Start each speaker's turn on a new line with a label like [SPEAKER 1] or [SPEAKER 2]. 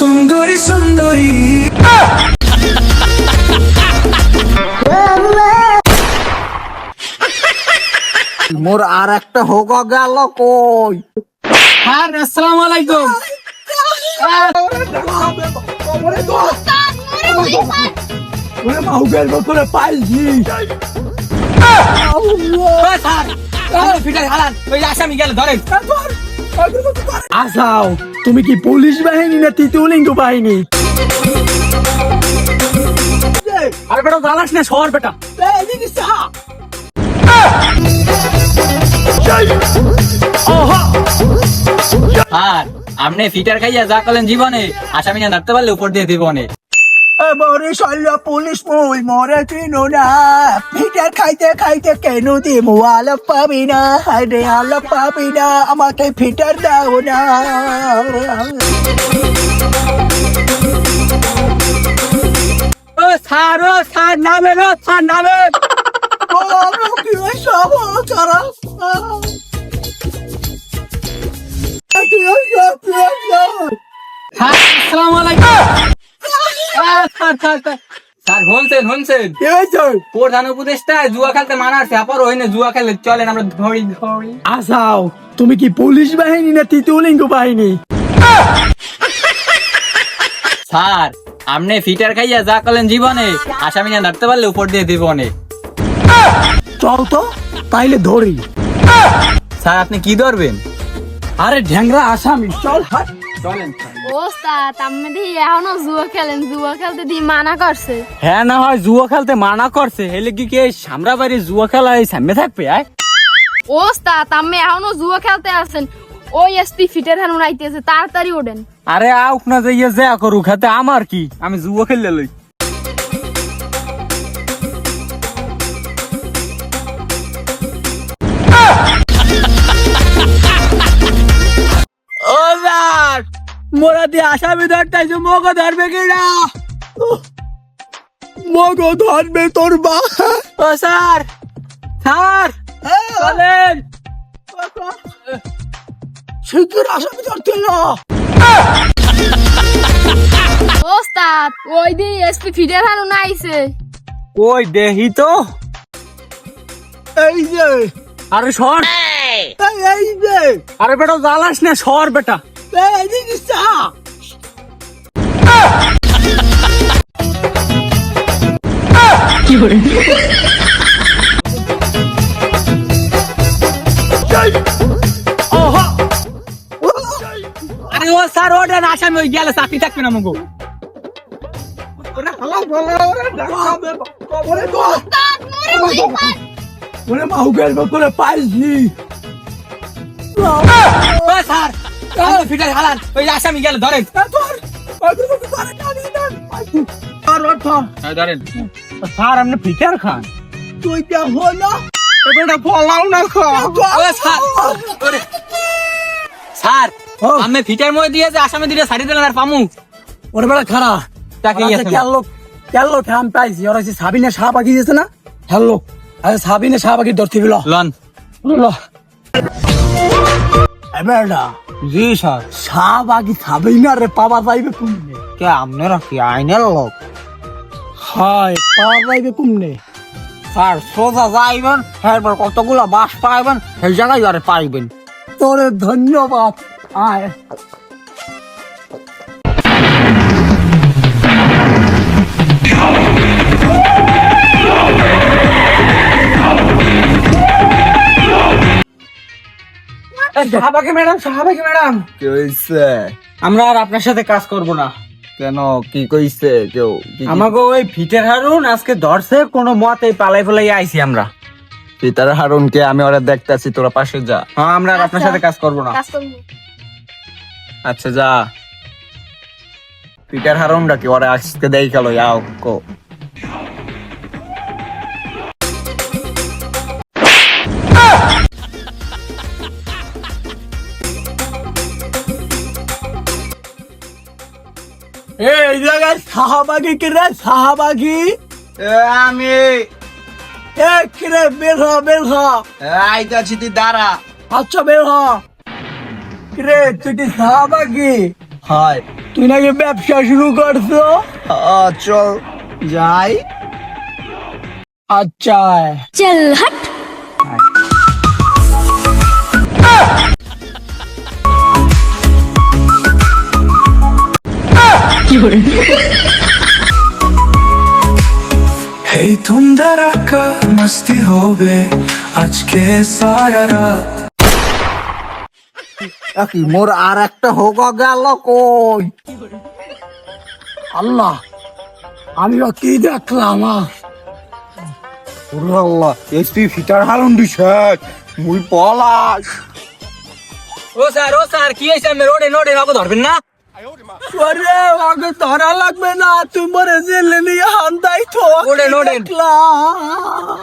[SPEAKER 1] সুন্দরী সুন্দরী।
[SPEAKER 2] মোর আর একটা হোক গেল কই?
[SPEAKER 1] হ্যাঁ আসসালামু আলাইকুম।
[SPEAKER 2] মাউকের বছরে পাইছি
[SPEAKER 1] আসামি গেল ধরেন।
[SPEAKER 2] আসাও। তুমি কি পুলিশ বাহিনী না তৃতীয়লিঙ্গ বাহিনী?
[SPEAKER 1] আরে বেটা জ্বালাস না শহর বেটা। আর আপনি ফিটার খাইয়া যা করলেন জীবনে আসামি না ধরতে পারলে উপর দিয়ে জীবনে
[SPEAKER 2] মরে শল্য, পুলিশ মুই মরে চিনো না। খাইতে খাইতে কেন আলাপ পাবি না। হায়রে, আলাপ পাবি না, আমাকে ফিটার দাও না।
[SPEAKER 1] ও সার নামে রো সার নামে। Sir sir sir. স্যার শুনছেন শুনছেন?
[SPEAKER 2] কি হইছে?
[SPEAKER 1] প্রধান উপদেষ্টা জুয়া খেলতে মানাচ্ছে আপার ওইনে জুয়া খেলে চলেন আমরা ধরি ধরি।
[SPEAKER 2] আসাও তুমি কি পুলিশ বাহিনী না তৃতীয়লিঙ্গ বাহিনী?
[SPEAKER 1] স্যার আপনি ফিটার খাইয়া যা করলেন জীবনে আসামি না ধরতে পারলে উপর দিয়ে জীবনে
[SPEAKER 2] চল তো তাইলে ধরি।
[SPEAKER 1] স্যার আপনি কি ধরবেন?
[SPEAKER 2] আরে ঢ্যাংরা আসামি চল হাট।
[SPEAKER 1] চলেন
[SPEAKER 3] ওস্তাদ আপনি দি এখনও জুয়া খেলেন জুয়া খেলতে দি মানা করছে।
[SPEAKER 1] হ্যাঁ না হয় জুয়া খেলতে মানা করছে হেলে কি কে সামরা বাড়ি জুয়া খেলা এই সামনে থাকবে আয়।
[SPEAKER 3] ওস্তাদ আপনি এখনও জুয়া খেলতে আছেন ওই এসপি ফিটের হান উড়াইতেছে তাড়াতাড়ি ওঠেন।
[SPEAKER 1] আরে আউক না যাইয়া যা করু খাতে আমার কি? আমি জুয়া খেললে লই।
[SPEAKER 2] মোরা দিয়ে আসামি ধরতেছে মগো ধরবে কিনা? মগো ধরবে তোর বা
[SPEAKER 1] ও স্যার স্যার চলেন।
[SPEAKER 2] শিগগির আসামি ধরতে না
[SPEAKER 3] ওস্তাদ ওই দিয়ে এসপি ফিটের হান উড়াইছে
[SPEAKER 1] কই দেহি তো।
[SPEAKER 2] এই যে।
[SPEAKER 1] আরে সর।
[SPEAKER 2] এই এই যে।
[SPEAKER 1] আরে বেটা জ্বালাস না সর বেটা।
[SPEAKER 2] এই জিনিসটা
[SPEAKER 1] আরে ও স্যার ওটা আসামি ওই গেলে চাকরি থাকবে না মগো
[SPEAKER 2] ওরে মাহুকের বছরে পাইছি
[SPEAKER 1] ও স্যার আপনি ফিটার হালান ওই আসামি গেলে ধরেন। ধরেন স্যার আপনি ফিটার খান।
[SPEAKER 2] তুই কে হলো
[SPEAKER 1] বেটা পলাও না স্যার ওরে। স্যার
[SPEAKER 2] ও।
[SPEAKER 1] আমি ফিটার মধ্যে দিয়ে আসামি দিয়ে সারি দিলেন আর পামু।
[SPEAKER 2] ওরে খারা
[SPEAKER 1] তাকে।
[SPEAKER 2] কেলো কেলো থাম পাইছি। ওরা হচ্ছে সাবিনা শাহ পাখি দিয়েছে না? হ্যালো আরে সাবিনা শাহ পাখি ধরতে বিল
[SPEAKER 1] লন।
[SPEAKER 2] এবারটা
[SPEAKER 1] জি স্যার।
[SPEAKER 2] শাহ পাখি খাবেই না রে পাওয়া যাইবে কুমনে
[SPEAKER 1] কে আপনারা কি আইনের লোক?
[SPEAKER 2] হায় পাওয়া যাইবে কুমনে
[SPEAKER 1] স্যার সোজা যাইবেন এরপর কতগুলো বাস পাইবেন সেই জায়গায় আরে পাইবেন।
[SPEAKER 2] তোরে ধন্যবাদ। আয়।
[SPEAKER 1] সাহাবাকে ম্যাডাম সাহাবাকে ম্যাডাম।
[SPEAKER 4] কি হইছে?
[SPEAKER 1] আমরা আর আপনার সাথে কাজ করব না।
[SPEAKER 4] কেন? কি কইছে কেউ? কি কি-
[SPEAKER 1] আমাকে ওই ফিটের হারুন আজকে ধরছে কোনো মতে পালাই পালাই আইছি আমরা।
[SPEAKER 4] পিতার হারুনকে আমি ওরা দেখতাছি তোরা পাশে যা।
[SPEAKER 1] হ্যাঁ আমরা আর আপনার সাথে কাজ করব না।
[SPEAKER 4] আচ্ছা যা। পিটার হারুন ডাকি ওরা আজকে দেই গেল যাও কো।
[SPEAKER 2] এই জায়গায় শাহবাগি কিরে শাহবাগি
[SPEAKER 4] আমি।
[SPEAKER 2] এ কিরে বের হ বের হ।
[SPEAKER 4] আইতাছি তুই দাঁড়া।
[SPEAKER 2] আচ্ছা বের হ। কিরে তুই কি শাহবাগি
[SPEAKER 4] হয়।
[SPEAKER 2] তুই নাকি ব্যবসা শুরু করছ?
[SPEAKER 4] চল যাই।
[SPEAKER 2] আচ্ছা।
[SPEAKER 3] চল হট।
[SPEAKER 5] এই তুম ধড়াকা মস্তি হবে আজকে সারা রাত
[SPEAKER 2] কি মোর আর একটা হোক গেল কই আল্লাহ আমি কি দেখলাম?
[SPEAKER 4] ওরে আল্লাহ এসপি ফিটার হারুন দিছেন মুই পলাশ
[SPEAKER 1] ও স্যার ও স্যার কি হয়েছে আমি রোডে নোডে আমাকে ধরবেন না
[SPEAKER 2] আরে আগে ধরা লাগবে না তোমার জেলে নিয়ে হান্দাই তো
[SPEAKER 1] ওডেন, ওডেন।
[SPEAKER 2] দেখলাম